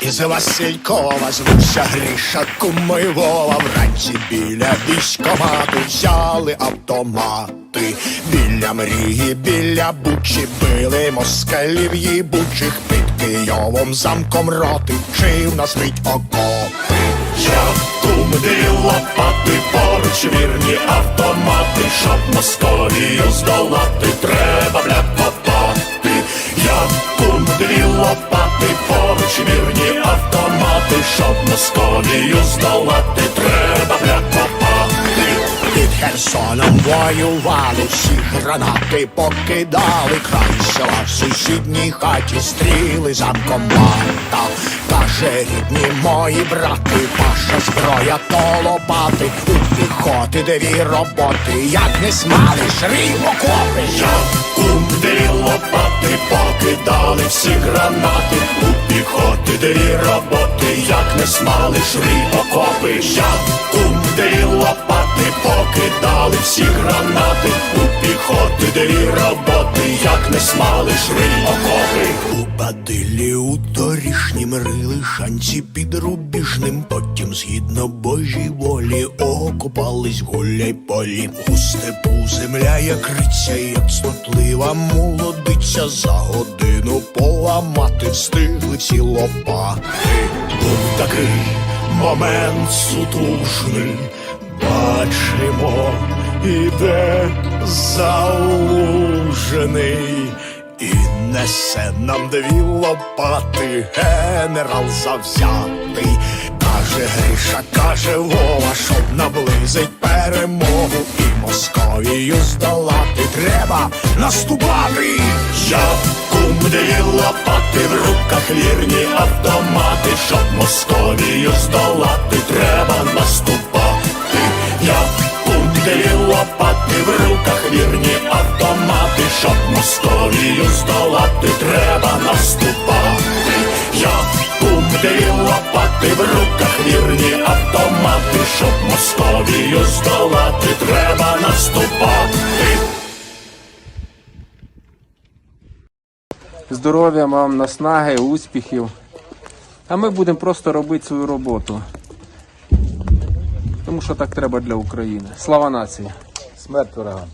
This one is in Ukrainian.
із Василькова звуся Гріша куми Вова Вранці біля військомату взяли автомати. Біля мрії, біля бучі били москалів їбучих під Києвом замком роти вчив нас мить окопи. Я кум лопати, поруч вірні автомати, щоб Московію здолати, треба бля поруч вірні автомати, щоб Московію здолати, треба бля копати. Під Херсоном воювали, всі гранати покидали, край села в сусідній хаті стріли замком варта. Каже, рідні мої брати, ваша зброя то лопати, у піхоти дві роботи, як не смалиш, рів окопи. Я кум дві лопати, покидали всі гранати, як не окопи. Кум лопати, покидали всі гранати, у піхоти дві роботи, як не смалиш, рив окопи. У бадилі у торішнім рили шанці під рубіжним, потім згідно Божій волі окупались гуляй полі. У степу земля як риця, як цнотлива молодиця, за годину поламати встигли ці лопати. Такий момент сутужний, бачимо, іде залужений. І несе нам дві лопати, генерал завзятий. Каже Гриша, каже Вова, щоб наблизить перемогу і Московію здолати треба наступати. Я кум дві лопати, в руках вірні автомати, щоб Московію здолати треба наступати. Я кум дві лопати, в руках вірні автомати, щоб Московію здолати треба наступати. Я кум дві лопати, в руках вірні автомати, щоб Московію здолати треба наступати. Здоров'я вам, наснаги, успіхів. А ми будемо просто робити свою роботу. Тому що так треба для України. Слава нації! Смерть ворогам.